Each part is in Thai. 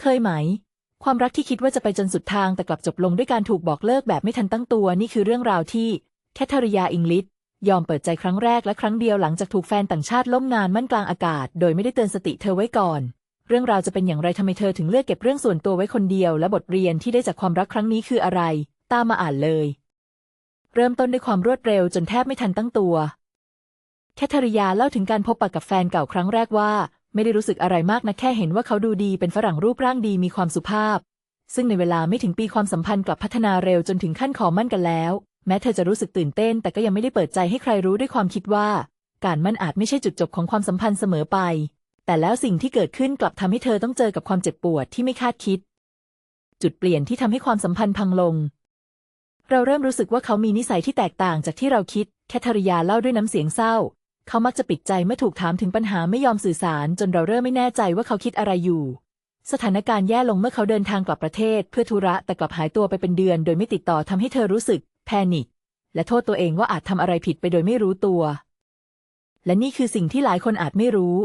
เคยไหม ความรักที่คิดว่าจะไปจนสุดทางแต่กลับจบลงด้วยการถูกบอกเลิกแบบไม่ทันตั้งตัวนี่คือเรื่องราวที่แคทเธอรียาอิงลิสยอมเปิดใจครั้งแรกและครั้งเดียวหลังจากถูกแฟนต่างชาติล่มงานมั่นกลางอากาศ โดยไม่ได้เตือนสติเธอไว้ก่อน เรื่องราวจะเป็นอย่างไรทำไมเธอถึงเลือกเก็บเรื่องส่วนตัวไว้คนเดียว และบทเรียนที่ได้จากความรักครั้งนี้คืออะไร ตามมาอ่านเลย เริ่มต้นด้วยความรวดเร็วจนแทบไม่ทันตั้งตัวแคทเธอรียาเล่าถึงการพบปะกับแฟนเก่าครั้งแรกว่า ไม่ได้รู้สึกอะไรมากนะแค่เห็นว่าเขาดูดีเป็นฝรั่งรูปร่างดีมีความสุภาพ ซึ่งในเวลาไม่ถึงปีความสัมพันธ์กลับพัฒนาเร็วจนถึงขั้นขอมั่นกันแล้ว แม้เธอจะรู้สึกตื่นเต้น แต่ก็ยังไม่ได้เปิดใจให้ใครรู้ด้วยความคิดว่า การมั่นอาจไม่ใช่จุดจบของความสัมพันธ์เสมอไป แต่แล้วสิ่งที่เกิดขึ้นกลับทำให้เธอต้องเจอกับความเจ็บปวดที่ไม่คาดคิด จุดเปลี่ยนที่ทำให้ความสัมพันธ์พังลง เราเริ่มรู้สึกว่าเขามีนิสัยที่แตกต่างจากที่เราคิดแคทรียาเล่าด้วยน้ำเสียงเศร้า เขามักจะปิดใจเมื่อถูกถามถึงปัญหาไม่ยอมสื่อสาร จนเราเริ่มไม่แน่ใจว่าเขาคิดอะไรอยู่ สถานการณ์แย่ลงเมื่อเขาเดินทางกลับประเทศ เพื่อธุระแต่กลับหายตัวไปเป็นเดือน โดยไม่ติดต่อทำให้เธอรู้สึก แพนิคและโทษตัวเองว่าอาจทำอะไรผิดไปโดยไม่รู้ตัว และนี่คือสิ่งที่หลายคนอาจไม่รู้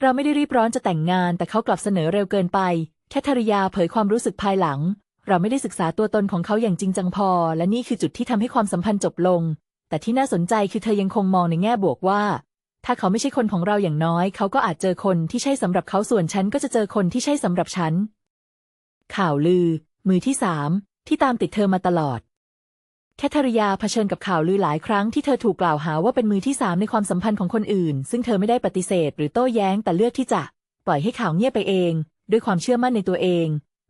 เราไม่ได้รีบร้อนจะแต่งงาน แต่เขากลับเสนอเร็วเกินไปแคทเธรียาเผยความรู้สึกภายหลังเราไม่ได้ศึกษาตัวตนของเขาอย่างจริงจังพอ และนี่คือจุดที่ทำให้ความสัมพันธ์จบลง แต่ที่น่าสนใจคือเธอยังคงมองในแง่บวกว่า ถ้าเขาไม่ใช่คนของเราอย่างน้อย เขาก็อาจเจอคนที่ใช่สำหรับเขาส่วนฉันก็จะเจอคนที่ใช่สำหรับฉัน ข่าวลือ มือที่สามที่ตามติดเธอมาตลอด แคทรียาเผชิญกับข่าวลือหลายครั้งที่เธอถูกกล่าวหาว่าเป็นมือที่สามในความสัมพันธ์ของคนอื่น ซึ่งเธอไม่ได้ปฏิเสธ หรือโต้แย้งแต่เลือกที่จะ ปล่อยให้ข่าวเงียบไปเอง ด้วยความเชื่อมั่นในตัวเอง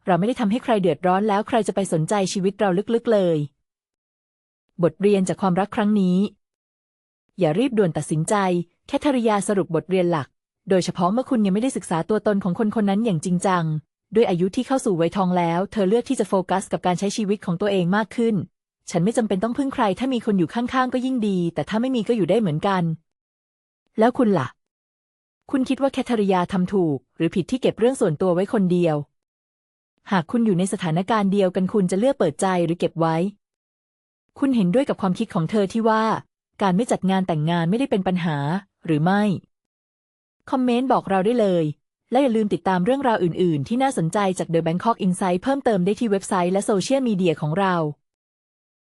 เราไม่ได้ทำให้ใครเดือดร้อนแล้วใครจะไปสนใจชีวิตเราลึกๆเลย บทเรียนจากความรักครั้งนี้ อย่ารีบด่วนตัดสินใจ แคทรียาสรุปบทเรียนหลัก โดยเฉพาะเมื่อคุณยังไม่ได้ศึกษาตัวตนของคนคนนั้นอย่างจริงจัง ด้วยอายุที่เข้าสู่วัยทองแล้ว เธอเลือกที่จะโฟกัสกับการใช้ชีวิตของตัวเองมากขึ้น ฉันไม่จำเป็นต้องพึ่งใคร ถ้ามีคนอยู่ข้างๆก็ยิ่งดี แต่ถ้าไม่มีก็อยู่ได้เหมือนกัน แล้วคุณล่ะ คุณคิดว่าแคทรียาทำถูก หรือผิดที่เก็บเรื่องส่วนตัวไว้คนเดียว หากคุณอยู่ในสถานการณ์เดียวกันคุณจะเลือกเปิดใจหรือเก็บไว้ คุณเห็นด้วยกับความคิดของเธอที่ว่า การไม่จัดงานแต่งงานไม่ได้เป็นปัญหา หรือไม่ คอมเมนต์บอกเราได้เลย และอย่าลืมติดตามเรื่องราวอื่น ๆ ที่น่าสนใจจาก The Bangkok Insight เพิ่มเติมได้ที่เว็บไซต์และโซเชียลมีเดียของเรา